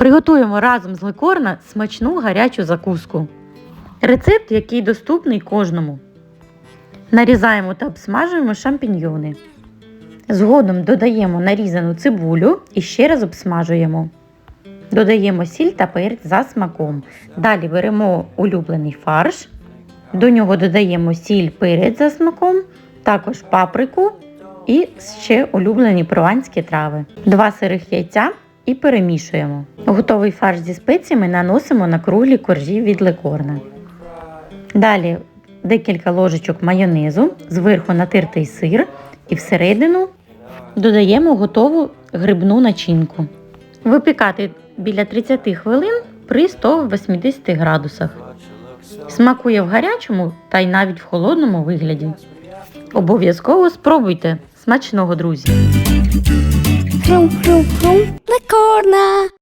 Приготуємо разом з ликорна смачну гарячу закуску. Рецепт, який доступний кожному. Нарізаємо та обсмажуємо шампіньйони. Згодом додаємо нарізану цибулю і ще раз обсмажуємо. Додаємо сіль та перець за смаком. Далі беремо улюблений фарш. До нього додаємо сіль, перець за смаком, також паприку і ще улюблені прованські трави. Два сирих яйця і перемішуємо. Готовий фарш зі спеціями наносимо на круглі коржі від ликорна. Далі декілька ложечок майонезу, зверху натертий сир і всередину додаємо готову грибну начинку. Випікати біля 30 хвилин при 180 градусах. Смакує в гарячому та й навіть в холодному вигляді. Обов'язково спробуйте. Смачного, друзі! Хрум-хрум-хрум. Ликорна.